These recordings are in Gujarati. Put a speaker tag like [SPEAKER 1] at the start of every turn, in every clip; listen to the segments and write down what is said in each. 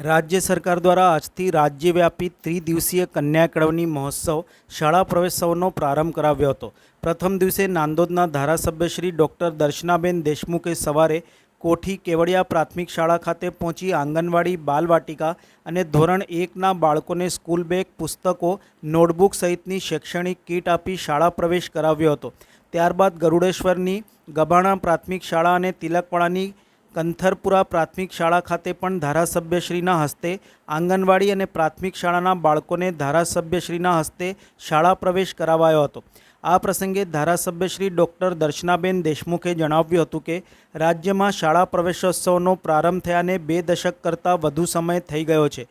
[SPEAKER 1] રાજ્ય સરકાર દ્વારા આજથી રાજ્યવ્યાપી ત્રિદિવસીય કન્યા કેળવણી મહોત્સવ શાળા પ્રવેશોત્સવનો પ્રારંભ કરાવ્યો હતો. પ્રથમ દિવસે નાંદોદના ધારાસભ્ય શ્રી ડૉક્ટર દર્શનાબેન દેશમુખે સવારે કોઠી કેવડિયા પ્રાથમિક શાળા ખાતે પહોંચી આંગણવાડી, બાલવાટિકા અને ધોરણ એકના બાળકોને સ્કૂલ બેગ, પુસ્તકો, નોટબુક સહિતની શૈક્ષણિક કીટ આપી શાળા પ્રવેશ કરાવ્યો હતો. ત્યારબાદ ગરુડેશ્વરની ગભાણા પ્રાથમિક શાળા અને તિલકવાડાની કંથરપુરા પ્રાથમિક શાળા ખાતે પણ ધારાસભ્યશ્રીના હસ્તે આંગણવાડી અને પ્રાથમિક શાળાના બાળકોને ધારાસભ્યશ્રીના હસ્તે શાળા પ્રવેશ કરાવાયો હતો. આ પ્રસંગે ધારાસભ્યશ્રી ડૉક્ટર દર્શનાબેન દેશમુખે જણાવ્યું હતું કે, રાજ્યમાં શાળા પ્રવેશોત્સવનો પ્રારંભ થયાને બે દશક કરતાં વધુ સમય થઈ ગયો છે.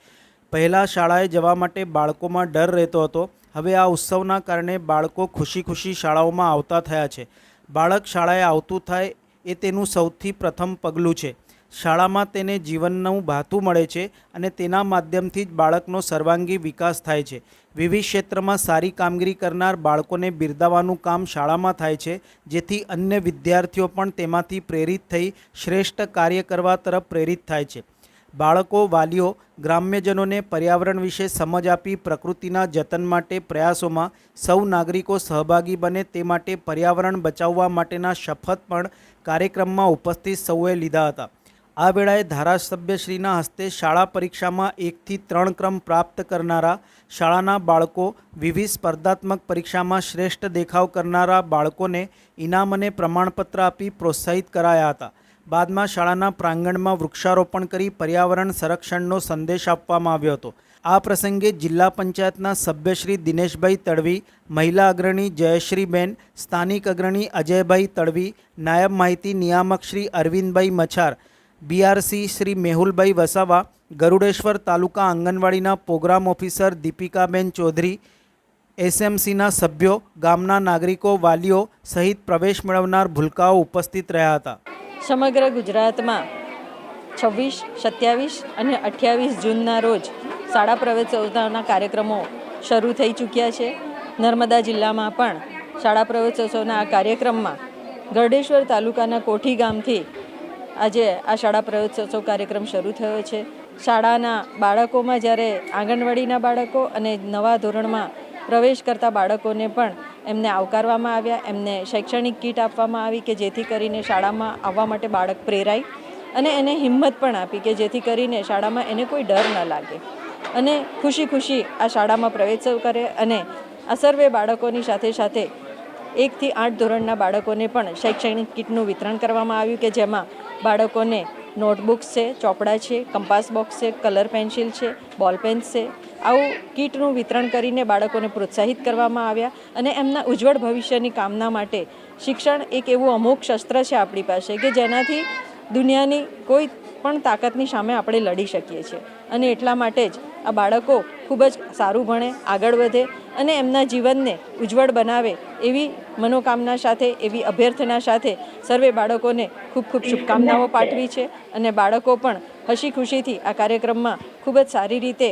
[SPEAKER 1] પહેલાં શાળાએ જવા માટે બાળકોમાં ડર રહેતો હતો. હવે આ ઉત્સવના કારણે બાળકો ખુશી ખુશી શાળાઓમાં આવતા થયા છે. બાળક શાળાએ આવતું થાય એ તેનું સૌથી પ્રથમ પગલું છે. શાળામાં તેને જીવનનું ભાથું મળે છે અને તેના માધ્યમથી જ બાળકનો સર્વાંગી વિકાસ થાય છે. વિવિધ ક્ષેત્રમાં સારી કામગીરી કરનાર બાળકોને બિરદાવવાનું કામ શાળામાં થાય છે, જેથી અન્ય વિદ્યાર્થીઓ પણ તેમાંથી પ્રેરિત થઈ શ્રેષ્ઠ કાર્ય કરવા તરફ પ્રેરિત થાય છે. બાળકો, વાલીઓ, ગ્રામ્યજનોને પર્યાવરણ વિશે સમજ આપી પ્રકૃતિના જતન માટે પ્રયાસોમાં સૌ નાગરિકો સહભાગી બને તે માટે પર્યાવરણ બચાવવા માટેના શપથ પણ કાર્યક્રમમાં ઉપસ્થિત સૌએ લીધા હતા. આ વેળાએ ધારાસભ્યશ્રીના હસ્તે શાળા પરીક્ષામાં એકથી ત્રણ ક્રમ પ્રાપ્ત કરનારા શાળાના બાળકો, વિવિધ સ્પર્ધાત્મક પરીક્ષામાં શ્રેષ્ઠ દેખાવ કરનારા બાળકોને ઇનામ અને પ્રમાણપત્ર આપી પ્રોત્સાહિત કરાયા હતા. બાદમાં શાળાના પ્રાંગણમાં વૃક્ષારોપણ કરી પર્યાવરણ સંરક્ષણનો સંદેશ આપવામાં આવ્યો હતો. આ પ્રસંગે જિલ્લા પંચાયતના સભ્યશ્રી દિનેશભાઈ તડવી, મહિલા અગ્રણી જયશ્રીબેન, સ્થાનિક અગ્રણી અજયભાઈ તડવી, નાયબ માહિતી નિયામક શ્રી અરવિંદભાઈ મછાર બીઆરસી શ્રી મેહુલભાઈ વસાવા, ગરુડેશ્વર તાલુકા આંગણવાડીના પ્રોગ્રામ ઓફિસર દીપિકાબેન ચૌધરી એસએમસીના સભ્યો, ગામના નાગરિકો, વાલીઓ સહિત પ્રવેશ મેળવનાર ભૂલકાઓ ઉપસ્થિત રહ્યા હતા.
[SPEAKER 2] સમગ્ર ગુજરાતમાં છવ્વીસ, સત્યાવીસ અને અઠ્યાવીસ જૂનના રોજ શાળા પ્રવેશોત્સવના કાર્યક્રમો શરૂ થઈ ચૂક્યા છે. નર્મદા જિલ્લામાં પણ શાળા પ્રવેશોત્સવના આ કાર્યક્રમમાં ગરડેશ્વર તાલુકાના કોઠી ગામથી આજે આ શાળા પ્રવેશોત્સવ કાર્યક્રમ શરૂ થયો છે. શાળાના બાળકોમાં જ્યારે આંગણવાડીના બાળકો અને નવા ધોરણમાં પ્રવેશ કરતા બાળકોને પણ એમને આવકારવામાં આવ્યા. એમને શૈક્ષણિક કીટ આપવામાં આવી કે જેથી કરીને શાળામાં આવવા માટે બાળક પ્રેરાય અને એને હિંમત પણ આપી કે જેથી કરીને શાળામાં એને કોઈ ડર ન લાગે. અને ખુશી ખુશી આ શાળામાં પ્રવેશ કરે અને આ સર્વે બાળકોની સાથે સાથે એકથી આઠ ધોરણના બાળકોને પણ શૈક્ષણિક કીટનું વિતરણ કરવામાં આવ્યું કે જેમાં બાળકોને નોટબુક્સ છે, ચોપડા છે, કંપાસ બોક્સ છે, કલર પેન્સિલ છે, બોલ પેન્સ છે. આવું કીટનું વિતરણ કરીને બાળકોને પ્રોત્સાહિત કરવામાં આવ્યા અને એમના ઉજ્જવળ ભવિષ્યની કામના માટે શિક્ષણ એક એવું અમુક શસ્ત્ર છે આપણી પાસે કે જેનાથી દુનિયાની કોઈ પણ તાકાતની સામે આપણે લડી શકીએ છીએ. અને એટલા માટે જ આ બાળકો ખૂબ જ સારું ભણે, આગળ વધે અને એમના જીવનને ઉજ્જવળ બનાવે એવી મનોકામના સાથે, એવી અભ્યર્થના સાથે સર્વે બાળકોને ખૂબ ખૂબ શુભકામનાઓ પાઠવી છે અને બાળકો પણ હસી ખુશીથી આ કાર્યક્રમમાં ખૂબ જ સારી રીતે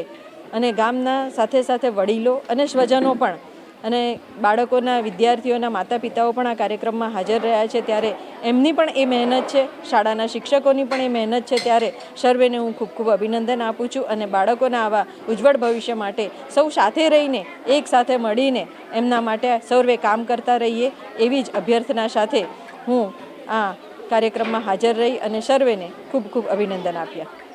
[SPEAKER 2] અને ગામના સાથે સાથે વડીલો અને સ્વજનો પણ અને બાળકોના વિદ્યાર્થીઓના માતા પિતાઓ પણ આ કાર્યક્રમમાં હાજર રહ્યા છે ત્યારે એમની પણ એ મહેનત છે, શાળાના શિક્ષકોની પણ એ મહેનત છે ત્યારે સર્વેને હું ખૂબ ખૂબ અભિનંદન આપું છું અને બાળકોના આવા ઉજ્જવળ ભવિષ્ય માટે સૌ સાથે રહીને, એક સાથે મળીને એમના માટે સર્વે કામ કરતા રહીએ એવી જ અભ્યર્થના સાથે હું આ કાર્યક્રમમાં હાજર રહી અને સર્વેને ખૂબ ખૂબ અભિનંદન આપ્યા.